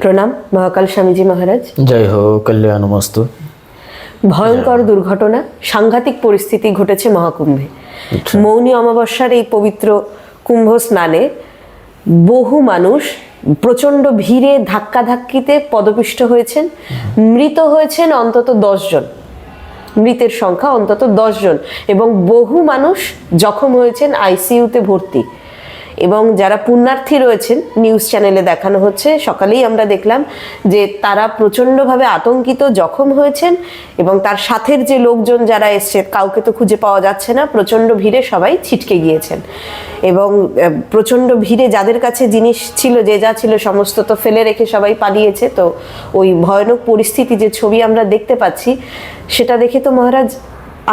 প্রণাম মহাকাল স্বামীজি মহারাজ। জয় হো কল্যাণমস্তু। ভয়ঙ্কর দুর্ঘটনা সাংঘাতিক পরিস্থিতি ঘটেছে মহাকুম্ভে। মৌনী অমাবস্যার এই পবিত্র কুম্ভ স্নানে বহু মানুষ প্রচণ্ড ভিড়ে ধাক্কাধাক্কিতে পদপিষ্ট হয়েছেন। মৃত হয়েছেন অন্তত জন। মৃতের সংখ্যা অন্তত জন। এবং বহু মানুষ জখম হয়েছেন আইসিইউতে ভর্তি। এবং যারা পুণ্যার্থী রয়েছেন নিউজ চ্যানেলে দেখানো হচ্ছে, সকালেই আমরা দেখলাম যে তারা প্রচণ্ডভাবে আতঙ্কিত, জখম হয়েছেন এবং তার সাথের যে লোকজন যারা এসছে কাউকে তো খুঁজে পাওয়া যাচ্ছে না, প্রচণ্ড ভিড়ে সবাই ছিটকে গিয়েছেন। এবং প্রচণ্ড ভিড়ে যাদের কাছে জিনিস ছিল, যে যা ছিল, সমস্ত তো ফেলে রেখে সবাই পালিয়েছে। তো ওই ভয়ানক পরিস্থিতি যে ছবি আমরা দেখতে পাচ্ছি, সেটা দেখে তো মহারাজ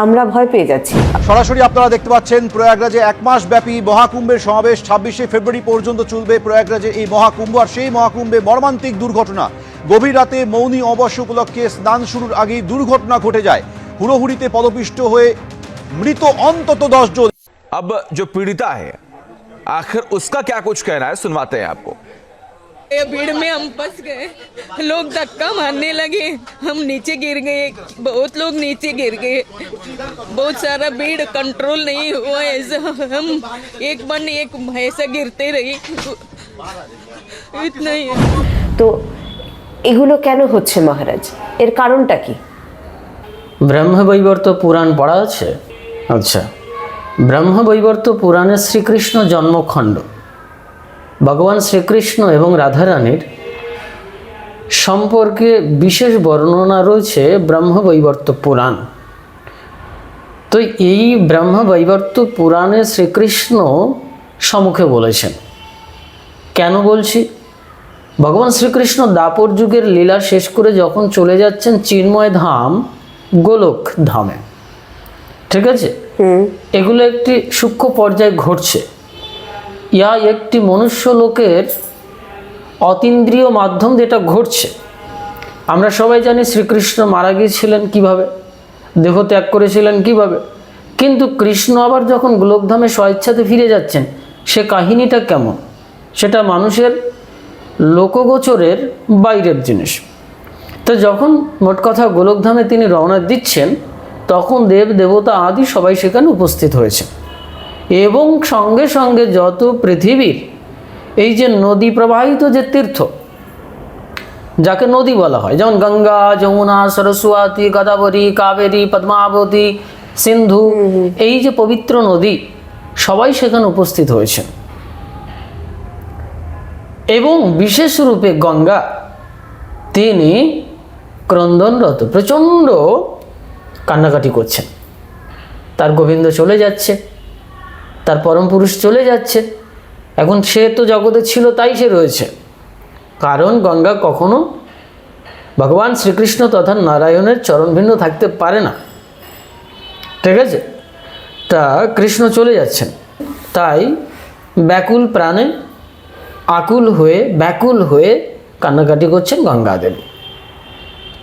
আমরা ভয় পেয়ে যাচ্ছি সরাসরি আপনারা দেখতে পাচ্ছেন প্রয়াগরাজে এক মাস ব্যাপী মহাকুম্ভের সমাবেশ ছাব্বিশে ফেব্রুয়ারি পর্যন্ত চলবে প্রয়াগরাজে এই মহাকুম্ভ আর সেই মহাকুম্ভে মর্মান্তিক দুর্ঘটনা গভীর রাতে মৌনী অবশ্য উপলক্ষে স্নান শুরুর আগেই দুর্ঘটনা ঘটে যায় হুড়োহুড়িতে পদপিষ্ট হয়ে মৃত অন্তত দশ জন अब जो पीड़िता है आखिर उसका क्या कुछ कहना है सुनवाते हैं आपको ये भीड़ में हम फंस गए लोग धक्का मारने लगे हम नीचे गिर गए बहुत लोग नीचे गिर गए बहुत सारा भीड़ कंट्रोल नहीं हुआ ऐसा हम एक बन एक ऐसा गिरते रहे इतना ही है। তো এগুলো কেন হচ্ছে মহারাজ এর কারণটা কি ব্রহ্মবৈবর্ত পুরাণ পড়া আছে আচ্ছা ব্রহ্মবৈবর্ত পুরাণে শ্রীকৃষ্ণ জন্মখণ্ড ভগবান শ্রীকৃষ্ণ এবং রাধারানীর সম্পর্কে বিশেষ বর্ণনা রয়েছে ব্রহ্মবৈবর্ত পুরাণ। তো এই ব্রহ্মবৈবর্ত পুরাণে শ্রীকৃষ্ণ সম্মুখে বলেছেন। কেন বলছি? ভগবান শ্রীকৃষ্ণ দাপর যুগের লীলা শেষ করে যখন চলে যাচ্ছেন চিন্ময় ধাম গোলক ধামে। ঠিক আছে? এগুলো একটি সূক্ষ্ম পর্যায়ে ঘটছে। ইয়া একটি মনুষ্য লোকের অতীন্দ্রিয় মাধ্যম যেটা ঘটছে। আমরা সবাই জানি শ্রীকৃষ্ণ মারা গিয়েছিলেন কীভাবে, দেহ ত্যাগ করেছিলেন কীভাবে, কিন্তু কৃষ্ণ আবার যখন গোলকধামে স্বেচ্ছাতে ফিরে যাচ্ছেন, সে কাহিনীটা কেমন? সেটা মানুষের লোকগোচরের বাইরের জিনিস। তো যখন মোট কথা গোলকধামে তিনি রওনা দিচ্ছেন, তখন দেব, দেবতা আদি সবাই সেখানে উপস্থিত হয়েছে এবং সঙ্গে সঙ্গে যত পৃথিবীর এই যে নদী প্রবাহিত যে তীর্থ যাকে নদী বলা হয় যেমন গঙ্গা যমুনা সরস্বতী গদাবরী কাবেরী পদ্মাবতী সিন্ধু এই যে পবিত্র নদী সবাই সেখানে উপস্থিত হয়েছেন। এবং বিশেষ রূপে গঙ্গা তিনি ক্রন্দনরত প্রচণ্ড কান্নাকাটি করছেন। তার গোবিন্দ চলে যাচ্ছে। তার পরম পুরুষ চলে যাচ্ছে। এখন সে তো জগতে ছিল, তাই সে রয়েছে। কারণ গঙ্গা কখনো ভগবান শ্রীকৃষ্ণ তথা নারায়ণের চরণ ভিন্ন থাকতে পারে না। ঠিক আছে? তা কৃষ্ণ চলে যাচ্ছেন। তাই ব্যাকুল প্রাণে আকুল হয়ে, ব্যাকুল হয়ে কান্নাকাটি করছেন গঙ্গা দেবী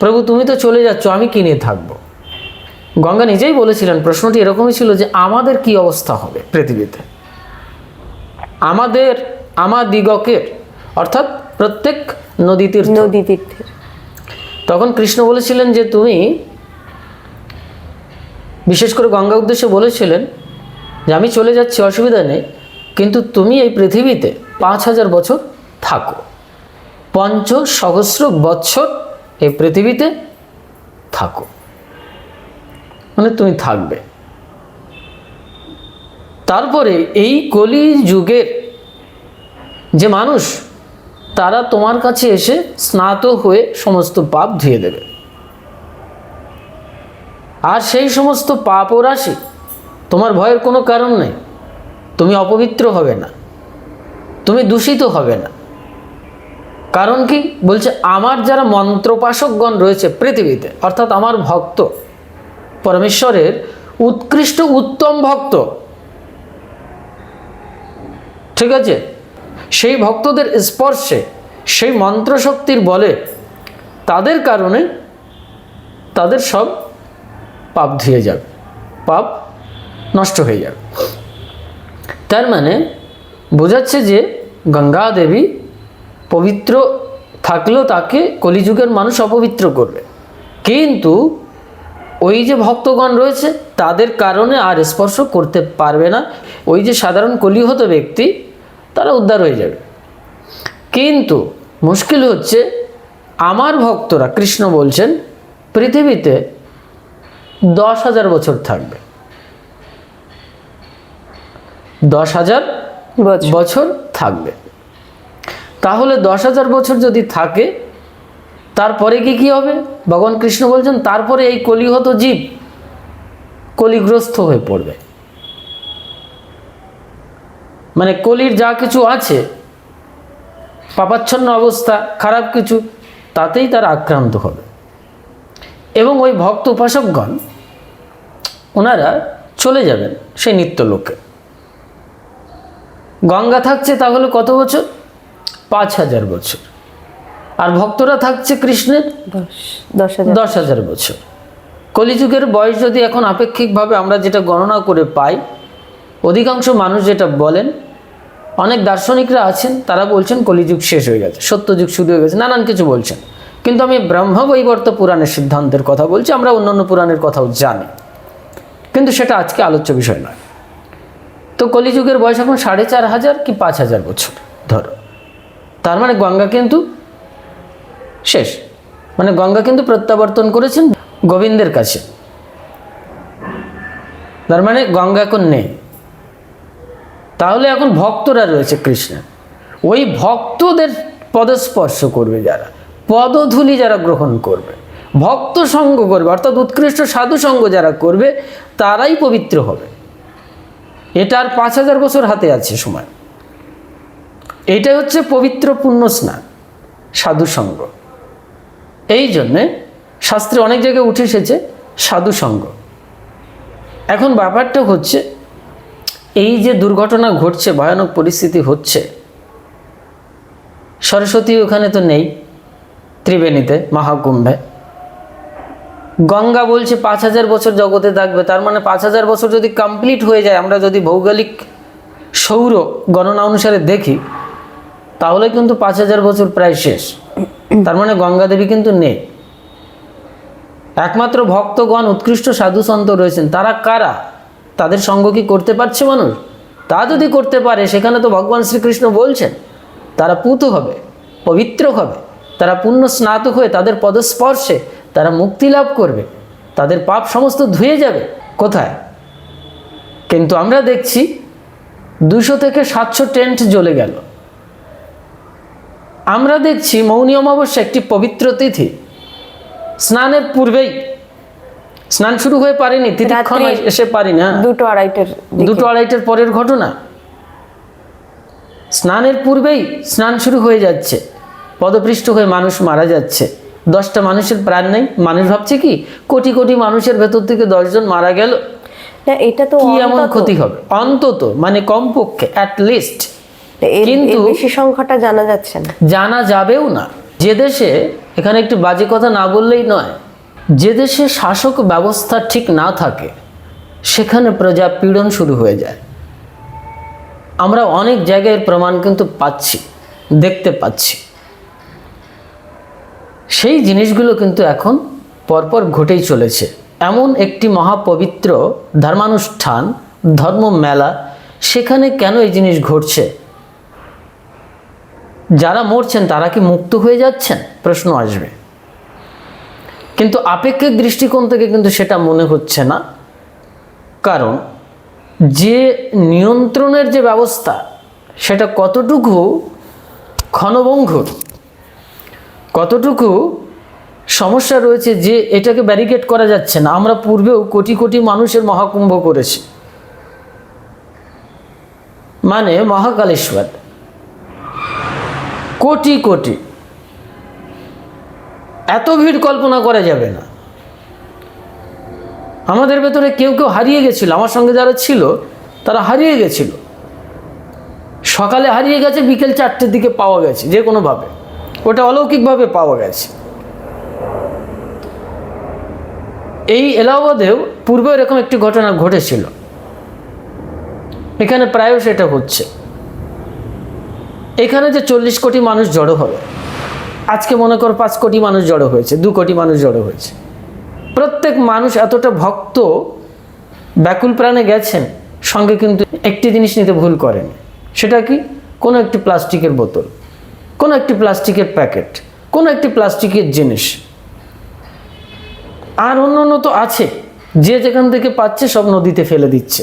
প্রভু, তুমি তো চলে যাচ্ছ, আমি কিনে থাকব। গঙ্গা নিজেই বলেছিলেন প্রশ্নটি এরকমই ছিল যে আমাদের কি অবস্থা হবে পৃথিবীতে? আমাদের আমাদিগকের অর্থাৎ প্রত্যেক নদী তীর্থ। নদী তীর্থের তখন কৃষ্ণ বলেছিলেন যে তুমি বিশেষ করে গঙ্গা উদ্দেশ্যে বলেছিলেন যে আমি চলে যাচ্ছি অসুবিধা নেই কিন্তু তুমি এই পৃথিবীতে পাঁচ হাজার বছর থাকো। পঞ্চ সহস্র বৎসর এই পৃথিবীতে থাকো। মানে তুমি থাকবে। তারপরে এই কলি যুগের যে মানুষ, তারা তোমার কাছে এসে স্নাত হয়ে সমস্ত পাপ ধুয়ে দেবে। আর সেই সমস্ত পাপ ও রাশি তোমার ভয়ের কোনো কারণ নেই। তুমি অপবিত্র হবে না। তুমি দূষিত হবে না। কারণ কি? বলছে, আমার যারা মন্ত্রপাশকগণ রয়েছে পৃথিবীতে, অর্থাৎ আমার ভক্ত পরমেশ্বরের উৎকৃষ্ট উত্তম ভক্ত। ঠিক আছে? সেই ভক্তদের স্পর্শে, সেই মন্ত্রশক্তির বলে তাদের কারণে তাদের সব পাপ ধুয়ে যাবে, পাপ নষ্ট হয়ে যাবে। তার মানে বোঝাচ্ছে যে গঙ্গা দেবী পবিত্র থাকলেও তাকে কলিযুগের মানুষ অপবিত্র করবে। কিন্তু ওই যে ভক্তগণ রয়েছে তাদের কারণে আর স্পর্শ করতে পারবে না। ওই যে সাধারণ কলিহত ব্যক্তি তারা উদ্ধার হয়ে যাবে। কিন্তু মুশকিল হচ্ছে আমার ভক্তরা কৃষ্ণ বলছেন পৃথিবীতে দশ হাজার বছর থাকবে। দশ হাজার বছর। থাকবে। তাহলে দশ হাজার বছর যদি থাকে তারপরে কি কি হবে? ভগবান কৃষ্ণ বলছেন, তারপরে এই কলিহত জীব কলিগ্রস্ত হয়ে পড়বে। মানে কলির যা কিছু আছে, পাপাচ্ছন্ন অবস্থা, খারাপ কিছু, তাতেই তারা আক্রান্ত হবে। এবং ওই ভক্ত উপাসকগণ, ওনারা চলে যাবেন সেই নিত্যলোকে। গঙ্গা থাকছে তাহলে কত বছর? পাঁচ হাজার বছর। আর ভক্তরা থাকছে কৃষ্ণের দশ হাজার বছর। কলিযুগের বয়স যদি এখন আপেক্ষিকভাবে আমরা যেটা গণনা করে পাই অধিকাংশ মানুষ যেটা বলেন অনেক দার্শনিকরা আছেন তারা বলছেন কলিযুগ শেষ হয়ে গেছে সত্যযুগ শুরু হয়ে গেছে নানান কিছু বলছেন। কিন্তু আমি ব্রহ্মবৈবর্ত পুরাণের সিদ্ধান্তের কথা বলছি আমরা অন্যান্য পুরাণের কথাও জানি। কিন্তু সেটা আজকে আলোচ্য বিষয় নয়। তো কলিযুগের বয়স এখন সাড়ে চার হাজার কি পাঁচ হাজার বছর ধরো। তার মানে গঙ্গা কিন্তু শেষ। মানে গঙ্গা কিন্তু প্রত্যাবর্তন করেছেন গোবিন্দের কাছে। তার মানে গঙ্গা এখন নেই। তাহলে এখন ভক্তরা রয়েছে কৃষ্ণের ওই ভক্তদের পদস্পর্শ করবে যারা, পদধূলি যারা গ্রহণ করবে, ভক্ত সঙ্গ করবে, অর্থাৎ উৎকৃষ্ট সাধু সঙ্গ যারা করবে, তারাই পবিত্র হবে। এটা আর পাঁচ হাজার বছর হাতে আছে সময়। এটা হচ্ছে পবিত্র পুণ্য স্নান, সাধু সঙ্গ। এই জন্যে শাস্ত্রে অনেক জায়গায় উঠে এসেছে সাধু সঙ্গ। এখন ব্যাপারটা হচ্ছে, এই যে দুর্ঘটনা ঘটছে, ভয়ানক পরিস্থিতি হচ্ছে, সরস্বতী ওখানে তো নেই ত্রিবেণীতে, মহাকুম্ভে। গঙ্গা বলছে পাঁচ হাজার বছর জগতে থাকবে, তার মানে পাঁচ হাজার বছর যদি কমপ্লিট হয়ে যায়, আমরা যদি ভৌগোলিক সৌর গণনা অনুসারে দেখি, তাহলে কিন্তু পাঁচ হাজার বছর প্রায় শেষ। তার মানে গঙ্গা দেবী কিন্তু নেই। একমাত্র ভক্তগণ, উৎকৃষ্ট সাধু সন্ত রয়েছেন, তারা কারা? তাদের সঙ্গ কি করতে পারছে মানুষ? তা যদি করতে পারে, সেখানে তো ভগবান শ্রীকৃষ্ণ বলছেন, তারা পুত হবে, পবিত্র হবে, তারা পুণ্য স্নাতক হয়ে তাদের পদস্পর্শে তারা মুক্তি লাভ করবে, তাদের পাপ সমস্ত ধুয়ে যাবে, কোথায়? কিন্তু আমরা দেখছি দুশো থেকে সাতশো টেন্ট জ্বলে গেল। আমরা দেখছি মৌনী অমাবস্যা একটি পবিত্র তিথি। স্নানের পূর্বেই। স্নান শুরু হয়ে পারেনি তিথিক্ষণ রাত্রি- এসে পারি না দুটো আড়াইটের দুটো আড়াইটের পরের ঘটনা। স্নানের পূর্বেই স্নান শুরু হয়ে যাচ্ছে। পদপৃষ্ঠ হয়ে মানুষ মারা যাচ্ছে। দশটা মানুষের প্রাণ নেই। মানুষ ভাবছে কি কোটি কোটি মানুষের ভেতর থেকে দশজন মারা গেল। এটা তো কি এমন ক্ষতি হবে? অন্তত মানে কমপক্ষে অ্যাট লিস্ট কিন্তু- বেশি সংখ্যাটা জানা যাচ্ছে না। জানা যাবেও না। যে দেশে এখানে একটু বাজে কথা না বললেই নয় যে দেশে শাসক ব্যবস্থা ঠিক না থাকে সেখানে প্রজা পীড়ন শুরু হয়ে যায়। আমরা অনেক জায়গায় প্রমাণ কিন্তু পাচ্ছি দেখতে পাচ্ছি। সেই জিনিসগুলো কিন্তু এখন পরপর ঘটেই চলেছে। এমন একটি মহাপবিত্র ধর্মানুষ্ঠান ধর্ম মেলা সেখানে কেন এই জিনিস ঘটছে? যারা মরছেন, তারা কি মুক্ত হয়ে যাচ্ছেন? প্রশ্ন আসবে। কিন্তু আপেক্ষিক দৃষ্টিকোণ থেকে কিন্তু সেটা মনে হচ্ছে না। কারণ যে নিয়ন্ত্রণের যে ব্যবস্থা, সেটা কতটুকু ক্ষণভঙ্গুর কতটুকু সমস্যা রয়েছে যে এটাকে ব্যারিকেড করা যাচ্ছে না। আমরা পূর্বেও কোটি কোটি মানুষের মহাকুম্ভ করেছি। মানে মহাকালেশ্বর। কোটি কোটি। এত ভিড় কল্পনা করা যাবে না। আমাদের ভেতরে কেউ কেউ হারিয়ে গেছিল, আমার সঙ্গে যারা ছিল, তারা হারিয়ে গেছিল। সকালে হারিয়ে গেছে, বিকেল চারটের দিকে পাওয়া গেছে, যে কোনোভাবে ওটা অলৌকিকভাবে পাওয়া গেছে। এই এলাহাবাদেও পূর্বে এরকম একটি ঘটনা ঘটেছিল। এখানে প্রায় সেটা হচ্ছে। এখানে যে চল্লিশ কোটি মানুষ জড়ো হবে, আজকে মনে করো পাঁচ কোটি মানুষ জড়ো হয়েছে, দু কোটি মানুষ জড়ো হয়েছে। প্রত্যেক মানুষ এতটা ভক্ত, ব্যাকুল প্রাণে গেছেন, সঙ্গে কিন্তু একটি জিনিস নিতে ভুল করেন। সেটা কি? কোনো একটি প্লাস্টিকের বোতল, কোনো একটি প্লাস্টিকের প্যাকেট, কোনো একটি প্লাস্টিকের জিনিস। আর অন্য অন্য তো আছে, যে যেখান থেকে পাচ্ছে সব নদীতে ফেলে দিচ্ছে।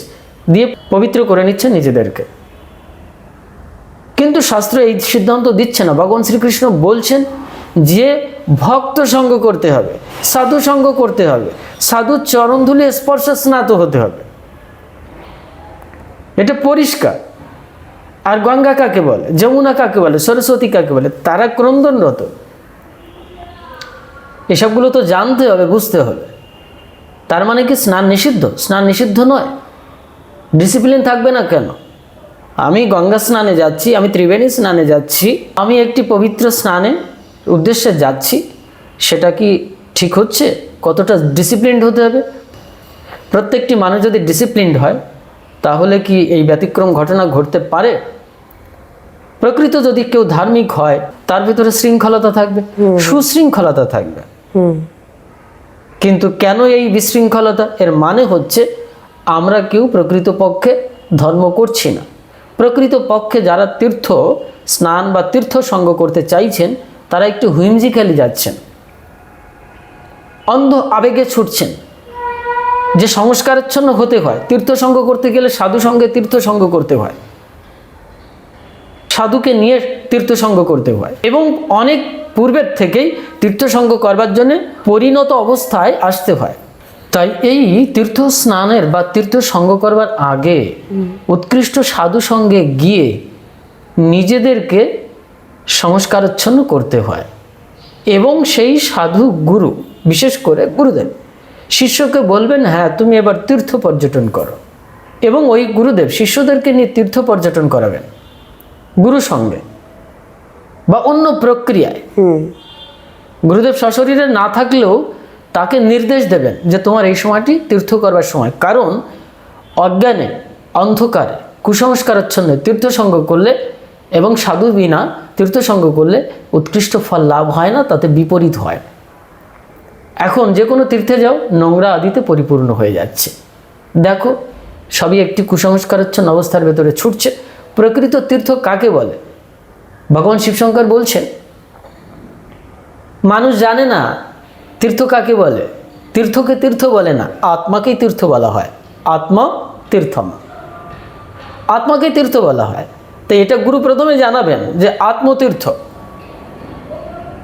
দিয়ে পবিত্র করে নিচ্ছে নিজেদেরকে। কিন্তু শাস্ত্র এই সিদ্ধান্ত দিচ্ছে না। ভগবান শ্রীকৃষ্ণ বলছেন যে ভক্ত সঙ্গ করতে হবে, সাধু সঙ্গ করতে হবে সাধুর চরণ ধুলে স্পর্শ স্নাত হতে হবে। এটা পরিষ্কার। আর গঙ্গা কাকে বলে, যমুনা কাকে বলে, সরস্বতী কাকে বলে তারা ক্রন্দনরত এসবগুলো তো জানতে হবে, বুঝতে হবে। তার মানে কি স্নান নিষিদ্ধ? স্নান নিষিদ্ধ নয়। ডিসিপ্লিন থাকবে না কেন? আমি গঙ্গা স্নানে যাচ্ছি আমি ত্রিবেণী স্নানে যাচ্ছি আমি একটি পবিত্র স্নানে উদ্দেশ্যে যাচ্ছি সেটা কি ঠিক হচ্ছে? কতটা ডিসিপ্লিনড হতে হবে? প্রত্যেকটি মানুষ যদি ডিসিপ্লিনড হয় তাহলে কি এই ব্যতিক্রম ঘটনা ঘটতে পারে? প্রকৃত যদি কেউ ধার্মিক হয় তার ভিতরে শৃঙ্খলতা থাকবে সুশৃঙ্খলতা থাকবে। কিন্তু কেন এই বিশৃঙ্খলতা? এর মানে হচ্ছে আমরা কেউ প্রকৃতপক্ষে ধর্ম করছি না। প্রকৃতপক্ষে যারা তীর্থ স্নান বা তীর্থ সঙ্গ করতে চাইছেন, তারা একটু হুইমজিক্যালি যাচ্ছেন। অন্ধ আবেগে ছুটছেন। যে সংস্কারাচ্ছন্ন হতে হয়, তীর্থ সঙ্গ করতে গেলে সাধু সঙ্গে তীর্থ সঙ্গ করতে হয়। সাধুকে নিয়ে তীর্থসঙ্গ করতে হয়। এবং অনেক পূর্বের থেকেই তীর্থসঙ্গ করবার জন্য পরিণত অবস্থায় আসতে হয়। তাই এই তীর্থ স্নানের বা তীর্থ সঙ্গ করবার আগে উৎকৃষ্ট সাধু সঙ্গে গিয়ে নিজেদেরকে সংস্কারচ্ছন্ন করতে হয়। এবং সেই সাধু গুরু বিশেষ করে গুরুদেব শিষ্যকে বলবেন হ্যাঁ তুমি এবার তীর্থ পর্যটন করো। এবং ওই গুরুদেব শিষ্যদেরকে নিয়ে তীর্থ পর্যটন করাবেন গুরু সঙ্গে বা অন্য প্রক্রিয়ায়। গুরুদেব সশরীরে না থাকলেও তাকে নির্দেশ দেবেন যে তোমার এই সময়টি তীর্থ করবার সময়। কারণ অজ্ঞানে, অন্ধকারে, কুসংস্কারাচ্ছন্নে তীর্থসঙ্গ করলে এবং সাধু বিনা তীর্থসঙ্গ করলে উৎকৃষ্ট ফল লাভ হয় না, তাতে বিপরীত হয়। এখন যে কোনো তীর্থে যাও, নোংরা আদিতে পরিপূর্ণ হয়ে যাচ্ছে। দেখো, সবই একটি কুসংস্কারাচ্ছন্ন অবস্থার ভেতরে ছুটছে। প্রকৃত তীর্থ কাকে বলে? ভগবান শিবশঙ্কর বলছেন, মানুষ জানে না তীর্থ কাকে বলে? তীর্থকে তীর্থ বলে না, আত্মাকেই তীর্থ বলা হয়। আত্মা তীর্থম। আত্মাকে তীর্থ বলা হয়। তো এটা গুরু প্রথমে জানাবেন যে আত্মতীর্থ।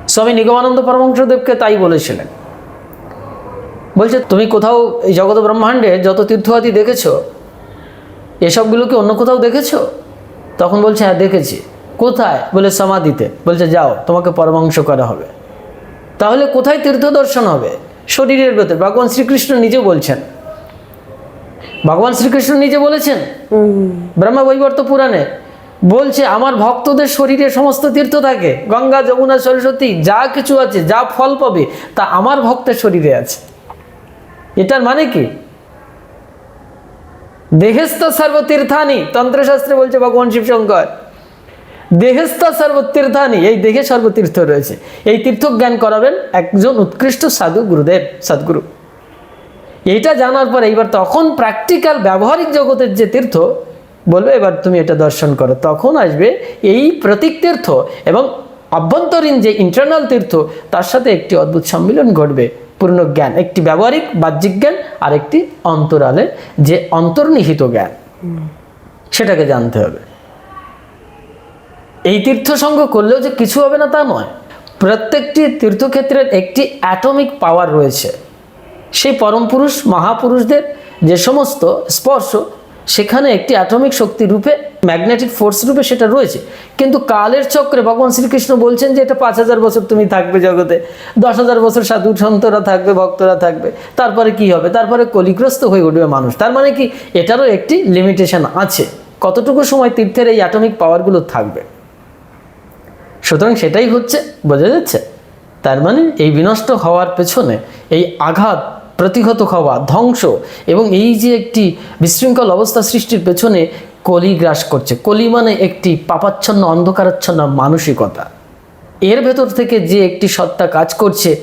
স্বামী নিগমানন্দ পরমহংসদেবকে তাই বলেছিলেন। বলছে, তুমি কোথাও এই জগৎ ব্রহ্মাণ্ডে যত তীর্থবাদী দেখেছ এসবগুলো কি অন্য কোথাও দেখেছ? তখন বলছে হ্যাঁ দেখেছি। কোথায়? বলে, সমাধিতে। বলছে, যাও, তোমাকে পরমাংশ করা হবে। তাহলে কোথায় তীর্থ দর্শন হবে? শরীরের ভেতর। ভগবান শ্রীকৃষ্ণ নিজে বলছেন। ভগবান শ্রীকৃষ্ণ নিজে বলেছেন? ব্রহ্মা বৈবর্ত পুরাণে বলছে আমার ভক্তদের শরীরে সমস্ত তীর্থ থাকে। গঙ্গা যমুনা সরস্বতী যা কিছু আছে যা ফল পাবে তা আমার ভক্তের শরীরে আছে। এটার মানে কি? দেহেস্থ সর্বতীর্থানি তন্ত্রশাস্ত্রে বলছে ভগবান শিবশঙ্কর দেহেস্থ সর্বতীর্থানি এই দেহে সর্বতীর্থ রয়েছে। এই তীর্থ জ্ঞান করাবেন একজন উৎকৃষ্ট সাধু গুরুদেব সদ্গুরু। এইটা জানার পর এইবার তখন প্র্যাকটিক্যাল ব্যবহারিক জগতের যে তীর্থ বলবে এবার তুমি এটা দর্শন করো। তখন আসবে এই প্রতীক তীর্থ এবং অভ্যন্তরীণ যে ইন্টারনাল তীর্থ তার সাথে একটি অদ্ভুত সম্মিলন ঘটবে। পূর্ণ জ্ঞান একটি ব্যবহারিক বাহ্যিক জ্ঞান আর একটি অন্তরালে যে অন্তর্নিহিত জ্ঞান। সেটাকে জানতে হবে। এই তীর্থসঙ্গ করলেও যে কিছু হবে না তা নয়। প্রত্যেকটি তীর্থক্ষেত্রের একটি অ্যাটমিক পাওয়ার রয়েছে। সেই পরম পুরুষ মহাপুরুষদের যে সমস্ত স্পর্শ, সেখানে একটি অ্যাটমিক শক্তি রূপে ম্যাগনেটিক ফোর্স রূপে সেটা রয়েছে। কিন্তু কালের চক্রে ভগবান শ্রীকৃষ্ণ বলছেন যে এটা পাঁচ হাজার বছর তুমি থাকবে জগতে, দশ হাজার বছর সাধু সন্তরা থাকবে, ভক্তরা থাকবে। তারপরে কি হবে? তারপরে কলিগ্রস্ত হয়ে উঠবে মানুষ। তার মানে কি? এটারও একটি লিমিটেশন আছে। কতটুকু সময় তীর্থের এই অ্যাটমিক পাওয়ারগুলো থাকবে? সুতরাং সেটাই হচ্ছে, বোঝা যাচ্ছে? তার মানে এই বিনষ্ট হওয়ার পেছনে, এই আঘাত, প্রতিহত হওয়া, ধ্বংস, এবং এই যে একটি বিশৃঙ্খল অবস্থা সৃষ্টির পেছনে কলি গ্রাস করছে। কলি মানে একটি পাপাচ্ছন্ন, অন্ধকারাচ্ছন্ন মানসিকতা। এর ভেতর থেকে যে একটি সত্তা কাজ করছে,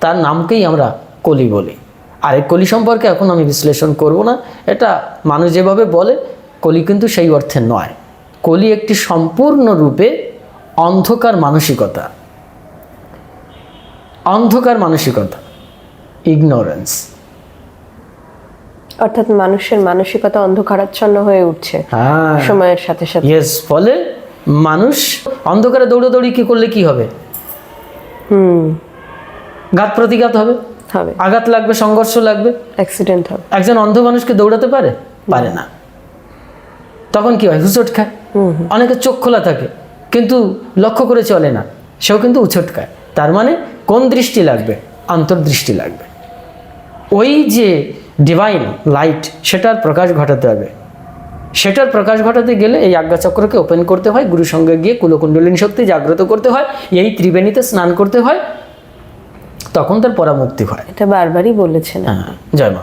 তার নামকেই আমরা কলি বলি। আর এই কলি সম্পর্কে এখন আমি বিশ্লেষণ করব না। এটা মানুষ যেভাবে বলে, কলি কিন্তু সেই অর্থে নয়। কলি একটি সম্পূর্ণরূপে অন্ধকার মানসিকতা। অন্ধকার মানসিকতা ইগনোরেন্স অর্থাৎ মানুষের মানসিকতা অন্ধকারাচ্ছন্ন হয়ে উঠছে হ্যাঁ। সময়ের সাথে সাথে। ইয়েস ফলে মানুষ অন্ধকারে দৌড়াদৌড়ি কি করলে কি হবে? হুম। ঘাত প্রতিঘাত হবে? হবে। আঘাত লাগবে সংঘর্ষ লাগবে? অ্যাক্সিডেন্ট হবে। একজন অন্ধ মানুষকে দৌড়াতে পারে? পারে না। তখন কি হয়? হুচট খায়। অনেকের চোখ খোলা থাকে। কিন্তু লক্ষ্য করে চলে না। সেও কিন্তু উছট খায় তার মানে কোন দৃষ্টি লাগবে? আন্তর্দৃষ্টি লাগবে। ওই যে ডিভাইন লাইট সেটার প্রকাশ ঘটাতে হবে। সেটার প্রকাশ ঘটাতে গেলে এই আজ্ঞাচক্রকে ওপেন করতে হয় গুরুর সঙ্গে গিয়ে কুলকুণ্ডলিনী শক্তি জাগ্রত করতে হয় এই ত্রিবেণীতে স্নান করতে হয় তখন তার পরামুক্তি হয়। এটা বারবারই বলেছেন। হ্যাঁ জয় মা।